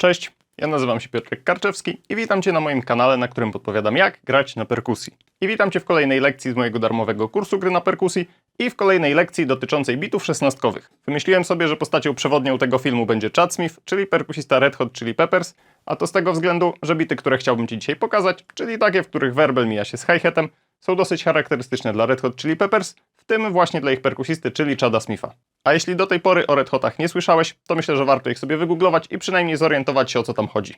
Cześć, ja nazywam się Piotrek Karczewski i witam Cię na moim kanale, na którym podpowiadam jak grać na perkusji. I witam Cię w kolejnej lekcji z mojego darmowego kursu gry na perkusji i w kolejnej lekcji dotyczącej bitów szesnastkowych. Wymyśliłem sobie, że postacią przewodnią tego filmu będzie Chad Smith, czyli perkusista Red Hot Chili Peppers, a to z tego względu, że bity, które chciałbym Ci dzisiaj pokazać, czyli takie, w których werbel mija się z hi-hatem, są dosyć charakterystyczne dla Red Hot Chili Peppers, w tym właśnie dla ich perkusisty, czyli Chada Smitha. A jeśli do tej pory o Red Hotach nie słyszałeś, to myślę, że warto ich sobie wygooglować i przynajmniej zorientować się o co tam chodzi.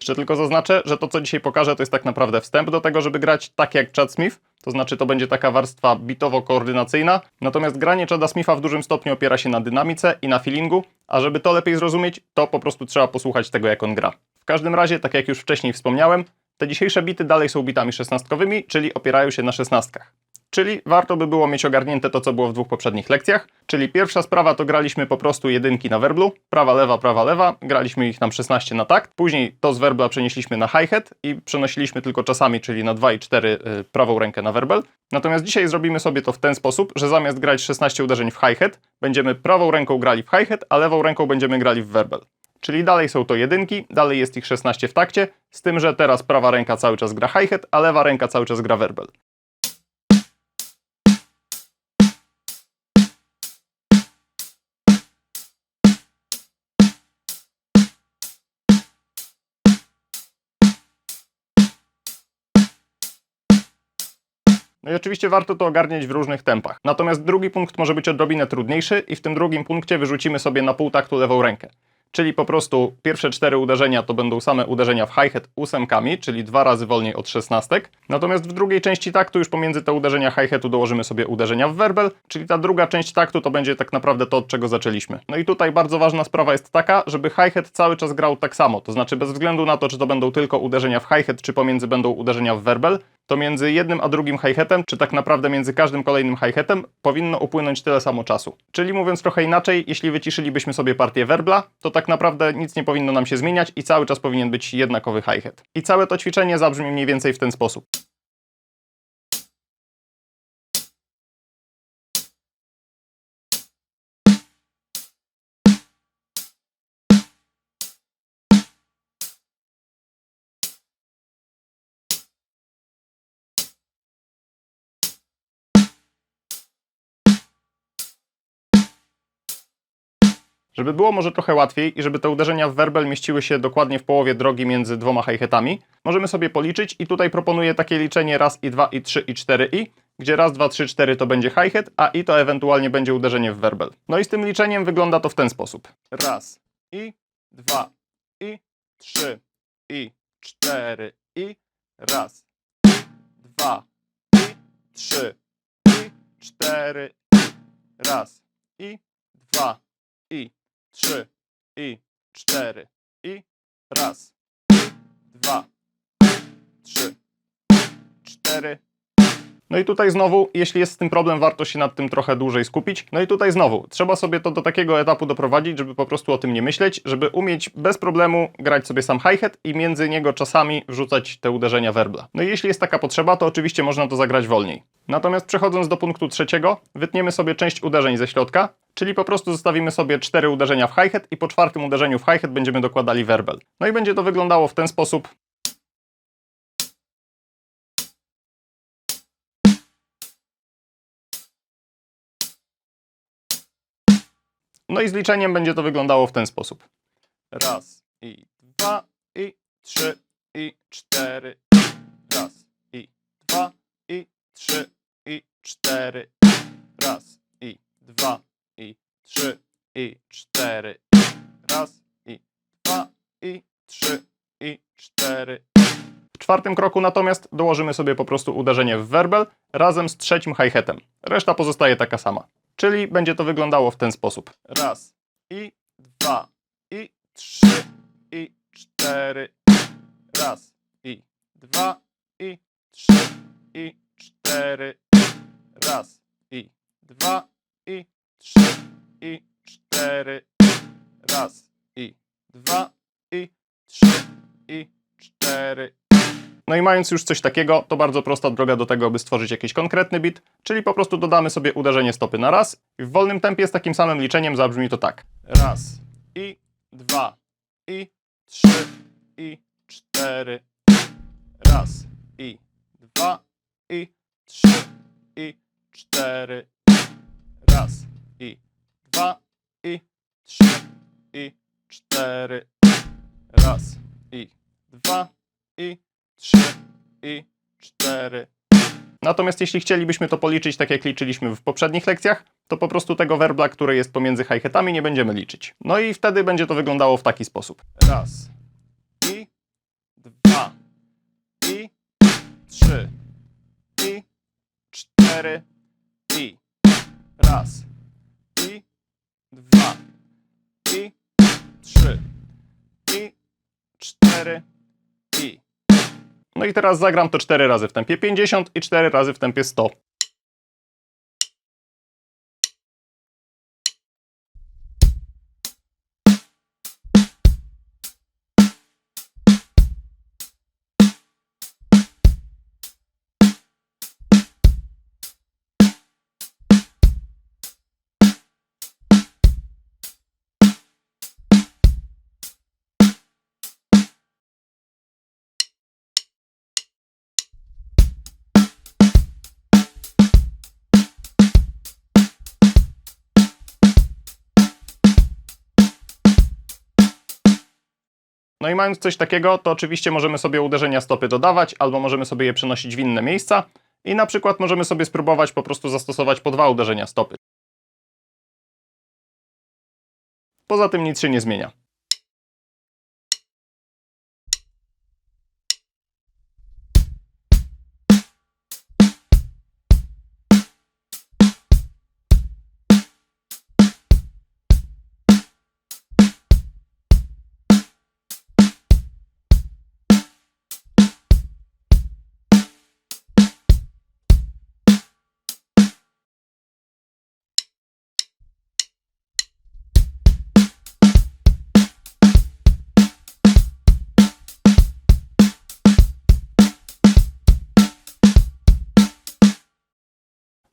Jeszcze tylko zaznaczę, że to co dzisiaj pokażę to jest tak naprawdę wstęp do tego, żeby grać tak jak Chad Smith, to znaczy to będzie taka warstwa bitowo-koordynacyjna, natomiast granie Chada Smitha w dużym stopniu opiera się na dynamice i na feelingu, a żeby to lepiej zrozumieć, to po prostu trzeba posłuchać tego jak on gra. Każdym razie, tak jak już wcześniej wspomniałem, te dzisiejsze bity dalej są bitami szesnastkowymi, czyli opierają się na szesnastkach. Czyli warto by było mieć ogarnięte to, co było w dwóch poprzednich lekcjach. Czyli pierwsza sprawa to graliśmy po prostu jedynki na werblu, prawa, lewa, prawa, lewa, graliśmy ich tam 16 na takt. Później to z werbla przenieśliśmy na hi-hat i przenosiliśmy tylko czasami, czyli na 2 i 4 y, prawą rękę na werbel. Natomiast dzisiaj zrobimy sobie to w ten sposób, że zamiast grać 16 uderzeń w hi-hat, będziemy prawą ręką grali w hi-hat, a lewą ręką będziemy grali w werbel. Czyli dalej są to jedynki, dalej jest ich 16 w takcie, z tym, że teraz prawa ręka cały czas gra hi-hat, a lewa ręka cały czas gra werbel. No i oczywiście warto to ogarniać w różnych tempach. Natomiast drugi punkt może być odrobinę trudniejszy i w tym drugim punkcie wyrzucimy sobie na pół taktu lewą rękę. Czyli po prostu pierwsze cztery uderzenia to będą same uderzenia w hi-hat ósemkami, czyli dwa razy wolniej od szesnastek. Natomiast w drugiej części taktu już pomiędzy te uderzenia hi-hatu dołożymy sobie uderzenia w werbel, czyli ta druga część taktu to będzie tak naprawdę to, od czego zaczęliśmy. No i tutaj bardzo ważna sprawa jest taka, żeby hi-hat cały czas grał tak samo, to znaczy bez względu na to, czy to będą tylko uderzenia w hi-hat, czy pomiędzy będą uderzenia w werbel, to między jednym a drugim hi-hatem, czy tak naprawdę między każdym kolejnym hi-hatem, powinno upłynąć tyle samo czasu. Czyli mówiąc trochę inaczej, jeśli wyciszylibyśmy sobie partię werbla, to tak naprawdę nic nie powinno nam się zmieniać i cały czas powinien być jednakowy hi-hat. I całe to ćwiczenie zabrzmi mniej więcej w ten sposób. Żeby było może trochę łatwiej i żeby te uderzenia w werbel mieściły się dokładnie w połowie drogi między dwoma hi-hatami, możemy sobie policzyć i tutaj proponuję takie liczenie raz i dwa i trzy i cztery i, gdzie raz, dwa, trzy, cztery to będzie hi-hat, a i to ewentualnie będzie uderzenie w werbel. No i z tym liczeniem wygląda to w ten sposób. Raz i dwa i trzy i cztery i raz, dwa i trzy i cztery raz i dwa i trzy i cztery i raz, dwa, trzy, cztery. No i tutaj znowu, jeśli jest z tym problem, warto się nad tym trochę dłużej skupić. No i tutaj znowu, trzeba sobie to do takiego etapu doprowadzić, żeby po prostu o tym nie myśleć, żeby umieć bez problemu grać sobie sam hi-hat i między niego czasami wrzucać te uderzenia werbla. No i jeśli jest taka potrzeba, to oczywiście można to zagrać wolniej. Natomiast przechodząc do punktu trzeciego, wytniemy sobie część uderzeń ze środka, czyli po prostu zostawimy sobie cztery uderzenia w hi-hat i po czwartym uderzeniu w hi-hat będziemy dokładali werbel. No i będzie to wyglądało w ten sposób. No i z liczeniem będzie to wyglądało w ten sposób. Raz i dwa i trzy i cztery. Raz i dwa i trzy i cztery. Raz i dwa i trzy i cztery. Raz i dwa i trzy i cztery. W czwartym kroku natomiast dołożymy sobie po prostu uderzenie w werbel razem z trzecim hi-hatem. Reszta pozostaje taka sama. Czyli będzie to wyglądało w ten sposób. Raz i dwa i trzy i cztery. Raz i dwa i trzy i cztery. Raz i dwa i trzy i cztery. Raz i dwa i trzy i cztery. No i mając już coś takiego, to bardzo prosta droga do tego, aby stworzyć jakiś konkretny bit, czyli po prostu dodamy sobie uderzenie stopy na raz i w wolnym tempie z takim samym liczeniem zabrzmi to tak. Raz i dwa i trzy i cztery. Raz i dwa i trzy i cztery. Raz i dwa i trzy i cztery. Raz i dwa i trzy i cztery. Natomiast jeśli chcielibyśmy to policzyć tak jak liczyliśmy w poprzednich lekcjach, to po prostu tego werbla, który jest pomiędzy hi-hatami nie będziemy liczyć. No i wtedy będzie to wyglądało w taki sposób. Raz i dwa i trzy i cztery i raz i dwa i trzy i cztery no i teraz zagram to 4 razy w tempie 50 i 4 razy w tempie 100. No i mając coś takiego, to oczywiście możemy sobie uderzenia stopy dodawać, albo możemy sobie je przenosić w inne miejsca i na przykład możemy sobie spróbować po prostu zastosować po dwa uderzenia stopy. Poza tym nic się nie zmienia.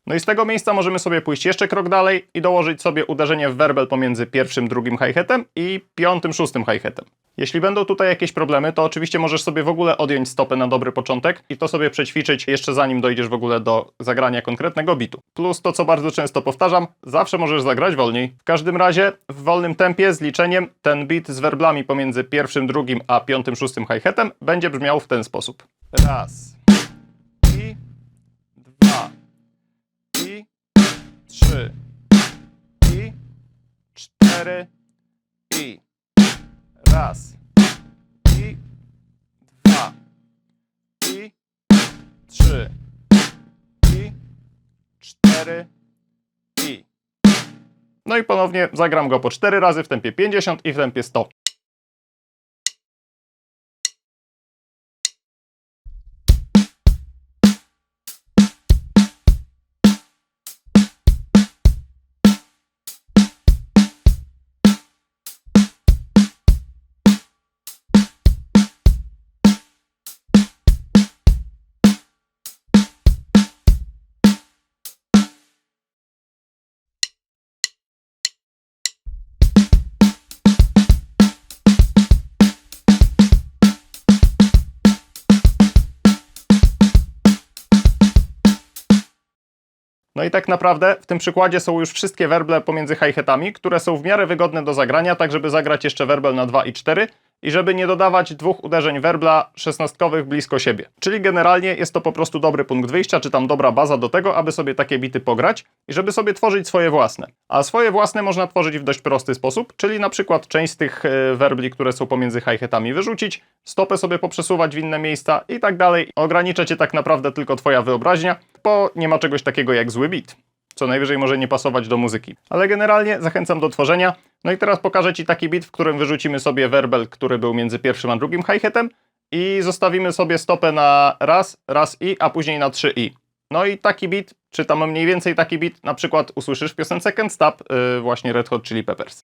No i z tego miejsca możemy sobie pójść jeszcze krok dalej i dołożyć sobie uderzenie w werbel pomiędzy pierwszym, drugim hi-hatem i piątym, szóstym hi-hatem. Jeśli będą tutaj jakieś problemy, to oczywiście możesz sobie w ogóle odjąć stopę na dobry początek i to sobie przećwiczyć jeszcze zanim dojdziesz w ogóle do zagrania konkretnego bitu. Plus to, co bardzo często powtarzam, zawsze możesz zagrać wolniej. W każdym razie w wolnym tempie z liczeniem ten bit z werblami pomiędzy pierwszym, drugim a piątym, szóstym hi-hatem będzie brzmiał w ten sposób. Raz trzy. I cztery. I raz. I dwa. I trzy. I cztery. I. No i ponownie zagram go po cztery razy w tempie 50 i w tempie 100. No i tak naprawdę w tym przykładzie są już wszystkie werble pomiędzy hi-hatami, które są w miarę wygodne do zagrania, tak żeby zagrać jeszcze werbel na 2 i 4 i żeby nie dodawać dwóch uderzeń werbla szesnastkowych blisko siebie. Czyli generalnie jest to po prostu dobry punkt wyjścia, czy tam dobra baza do tego, aby sobie takie bity pograć i żeby sobie tworzyć swoje własne. A swoje własne można tworzyć w dość prosty sposób, czyli na przykład część z tych e, werbli, które są pomiędzy hi-hatami wyrzucić, stopę sobie poprzesuwać w inne miejsca i tak dalej. Ogranicza cię tak naprawdę tylko twoja wyobraźnia, bo nie ma czegoś takiego jak zły bit co najwyżej może nie pasować do muzyki. Ale generalnie zachęcam do tworzenia. No i teraz pokażę Ci taki bit, w którym wyrzucimy sobie werbel, który był między pierwszym a drugim hi-hatem i zostawimy sobie stopę na raz, raz i, a później na trzy i. No i taki bit, czy tam mniej więcej taki bit, na przykład usłyszysz w piosence Can't Stop, yy, właśnie Red Hot Chili Peppers.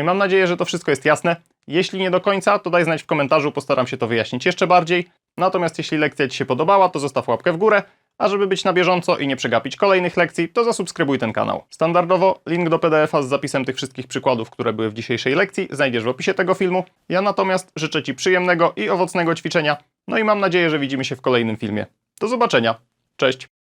No i mam nadzieję, że to wszystko jest jasne. Jeśli nie do końca, to daj znać w komentarzu, postaram się to wyjaśnić jeszcze bardziej. Natomiast jeśli lekcja Ci się podobała, to zostaw łapkę w górę, a żeby być na bieżąco i nie przegapić kolejnych lekcji, to zasubskrybuj ten kanał. Standardowo link do PDF-a z zapisem tych wszystkich przykładów, które były w dzisiejszej lekcji, znajdziesz w opisie tego filmu. Ja natomiast życzę Ci przyjemnego i owocnego ćwiczenia, no i mam nadzieję, że widzimy się w kolejnym filmie. Do zobaczenia. Cześć!